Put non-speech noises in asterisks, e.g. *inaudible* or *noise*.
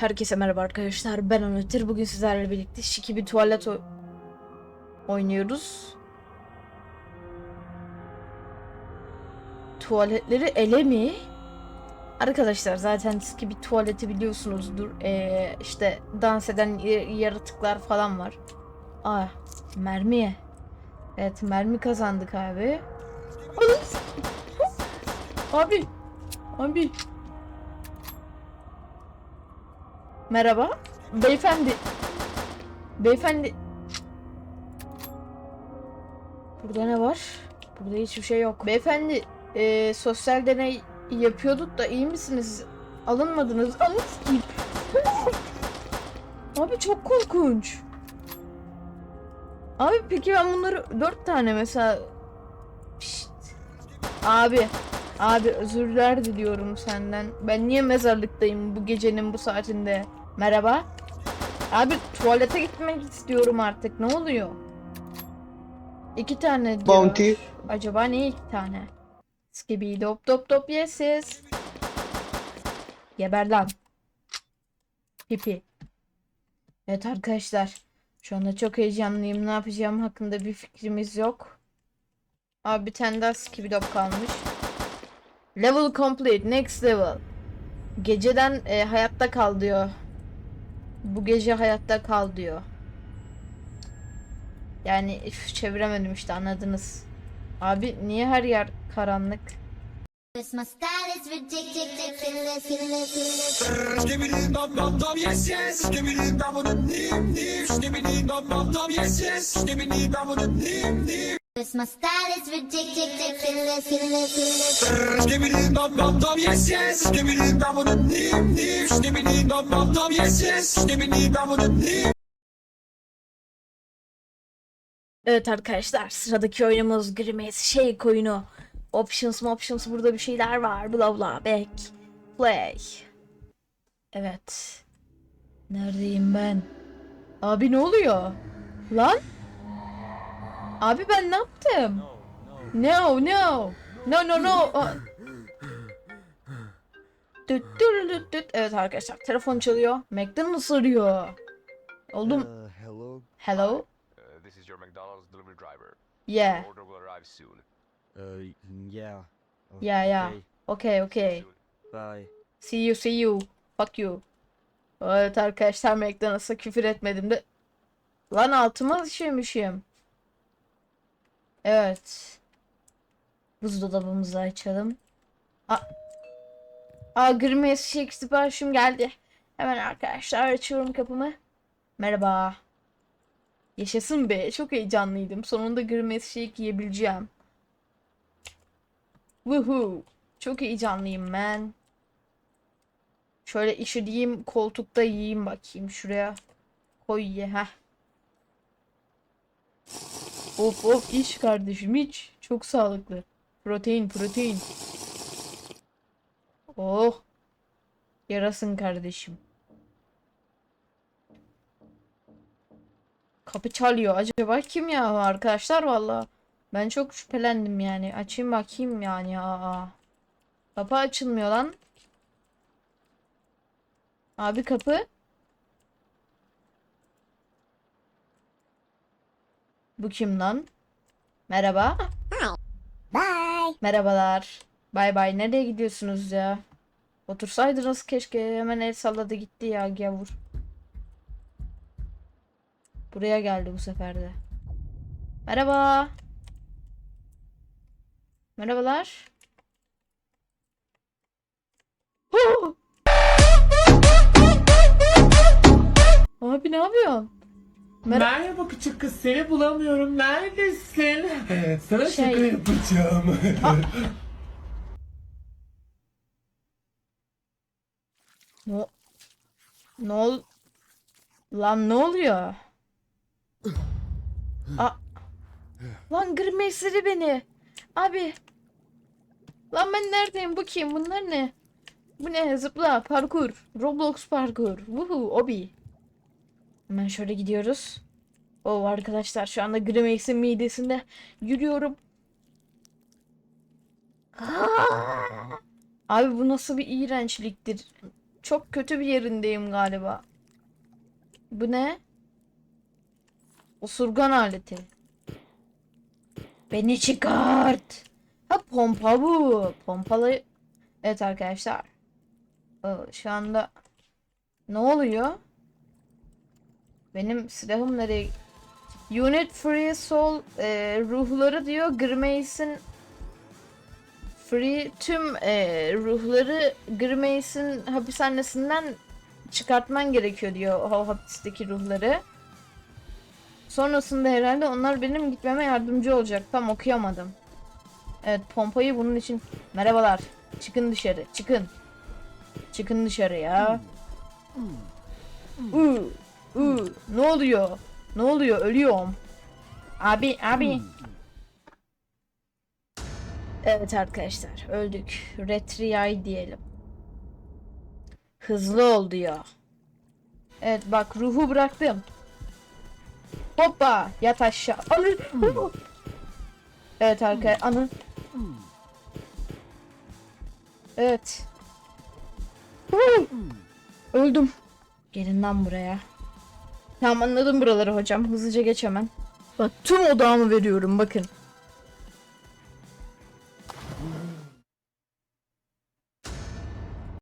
Herkese merhaba arkadaşlar. Ben Anıtır. Bugün sizlerle birlikte şiki bir tuvalet oy- oynuyoruz. Tuvaletleri ele mi? Arkadaşlar zaten şiki bir tuvaleti biliyorsunuzdur. Ee, işte dans eden yaratıklar falan var. Aa, mermi. Evet, mermi kazandık abi. Abi. Abi. Merhaba. Beyefendi. Beyefendi. Burada ne var? Burada hiçbir şey yok. Beyefendi, e, sosyal deney yapıyorduk da iyi misiniz? Alınmadınız. Alın. Abi çok korkunç. Abi peki ben bunları dört tane mesela... Pişt. Abi. Abi özürler diliyorum senden. Ben niye mezarlıktayım bu gecenin bu saatinde? Merhaba. Abi tuvalete gitmek istiyorum artık. Ne oluyor? İki tane diyor. Bounty. Acaba ne iki tane? Skibi dop dop dop yeses. Geber lan. Pipi. Evet arkadaşlar. Şu anda çok heyecanlıyım. Ne yapacağım hakkında bir fikrimiz yok. Abi bir tane daha skibi dop kalmış. Level complete. Next level. Geceden e, hayatta kal diyor. Bu gece hayatta kal diyor. Yani üf, çeviremedim işte anladınız. Abi niye her yer karanlık? My style is ridiculous, ridiculous. Dum yes yes. Dim dim. Dim. Evet arkadaşlar sıradaki oyunumuz Grimace şey oyunu. Options options burada bir şeyler var. Bla bla back. Play. Evet. Neredeyim ben? Abi ne oluyor? Lan? Abi ben ne yaptım? No no. No no no. *laughs* Düt düt düt düt. Evet arkadaşlar telefon çalıyor. McDonald's arıyor. Oldum. Uh, hello. Hello? Uh, this is your McDonald's delivery driver. Yeah. Your order will arrive soon. Uh, yeah. Yeah, yeah. okay. Okay. Bye. See you see you. Fuck you. Evet arkadaşlar McDonald's'a küfür etmedim de. Lan altıma işemişim. Evet. Buzdolabımızı açalım. Aa, Aa Grimace Shake siparişim geldi. Hemen arkadaşlar açıyorum kapımı. Merhaba. Yaşasın be. Çok heyecanlıydım. Sonunda Grimace Shake yiyebileceğim. Woohoo. Çok heyecanlıyım man. Şöyle işediğim koltukta yiyeyim bakayım şuraya. Koy ye ha. Of of iç kardeşim iç. Çok sağlıklı. Protein protein. Oh. Yarasın kardeşim. Kapı çalıyor. Acaba kim ya arkadaşlar valla. Ben çok şüphelendim yani. Açayım bakayım yani. Aa. Kapı açılmıyor lan. Abi kapı. Bu kim lan? Merhaba. Bye. Merhabalar. Bay bay. Nereye gidiyorsunuz ya? Otursaydınız keşke. Hemen el salladı gitti ya gavur. Buraya geldi bu sefer de. Merhaba. Merhabalar. Huh! *gasps* Mer- Merhaba küçük kız seni bulamıyorum. Neredesin? Sana Şey- şaka yapacağım. *laughs* Ne, ne ol... Lan ne oluyor? A Lan Grimace'leri beni. Abi. Lan ben neredeyim? Bu kim? Bunlar ne? Bu ne? Zıpla, parkur. Roblox parkur. Woohoo, obi. Hemen şöyle gidiyoruz. Oo arkadaşlar şu anda Grimace'in midesinde yürüyorum. *laughs* Abi bu nasıl bir iğrençliktir? çok kötü bir yerindeyim galiba. Bu ne? Osurgan aleti. Beni çıkart. Ha pompa bu. Pompalı. Evet arkadaşlar. Ee, Şu anda ne oluyor? Benim silahım nereye? Unit Free Soul e, ruhları diyor. Grimace'in Free tüm e, ruhları Grimace'in hapishanesinden çıkartman gerekiyor diyor o hapisteki ruhları. Sonrasında herhalde onlar benim gitmeme yardımcı olacak. Tam okuyamadım. Evet pompayı bunun için... Merhabalar. Çıkın dışarı. Çıkın. Çıkın dışarı ya. Uu, uu, ne oluyor? Ne oluyor? Ölüyorum. Abi, abi. Evet arkadaşlar, öldük. Retriay diyelim. Hızlı ol diyor. Evet bak ruhu bıraktım. Hoppa yat aşağı. Anı. evet arkadaşlar anı. Evet. Öldüm. Gelin lan buraya. Tamam anladım buraları hocam. Hızlıca geç hemen. Bak tüm odağımı veriyorum bakın.